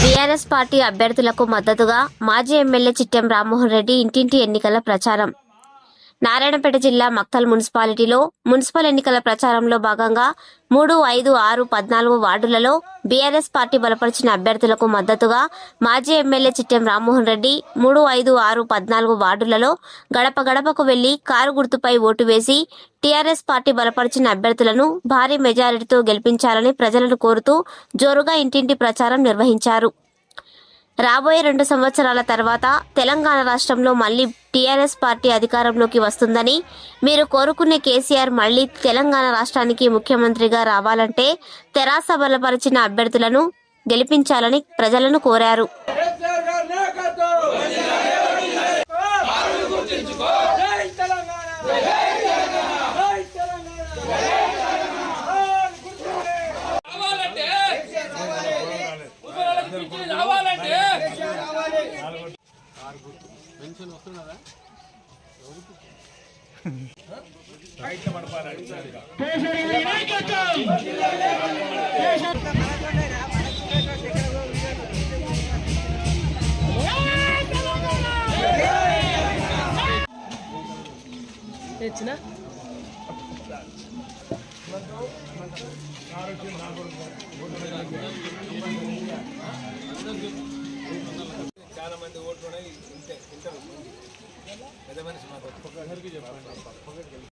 TRS party అభ్యర్థులకు మద్దతుగా మాజీ ఎమ్మెల్యే చిట్టెం రామ్మోహన్ రెడ్డి ఇంటింటి ఎన్నికల ప్రచారం. నారాయణపేట జిల్లా మక్తల్ మున్సిపాలిటీలో మున్సిపల్ ఎన్నికల ప్రచారంలో భాగంగా మూడు ఐదు ఆరు పద్నాలుగు వార్డులలో బీఆర్ఎస్ పార్టీ బలపరిచిన అభ్యర్థులకు మద్దతుగా మాజీ ఎమ్మెల్యే చిట్టెం రామ్మోహన్ రెడ్డి మూడు ఐదు ఆరు పద్నాలుగు వార్డులలో గడప గడపకు వెళ్ళి కారు గుర్తుపై ఓటు వేసి టీఆర్ఎస్ పార్టీ బలపరిచిన అభ్యర్థులను భారీ మెజారిటీతో గెలిపించాలని ప్రజలను కోరుతూ జోరుగా ఇంటింటి ప్రచారం నిర్వహించారు. రాబోయే రెండు సంవత్సరాల తర్వాత తెలంగాణ రాష్ట్రంలో మళ్ళీ టీఆర్ఎస్ పార్టీ అధికారంలోకి వస్తుందని మీరు కోరుకునే కేసీఆర్ మళ్ళీ తెలంగాణ రాష్ట్రానికి ముఖ్యమంత్రిగా రావాలంటే తెరాస బలపరిచిన అభ్యర్థులను గెలిపించాలని ప్రజలను కోరారు కేసీఆర్ గారి నాయకత్వం జై తెలంగాణ జై తెలంగాణ జై గుర్తుకే రావాలంటే ముసలోళ్ళకి పింఛను రావాలంటే చాలా మంది ఓట్లు ఉన్నాయి ఇంతే ఇంటర్ పెద్ద మనిషి మాకు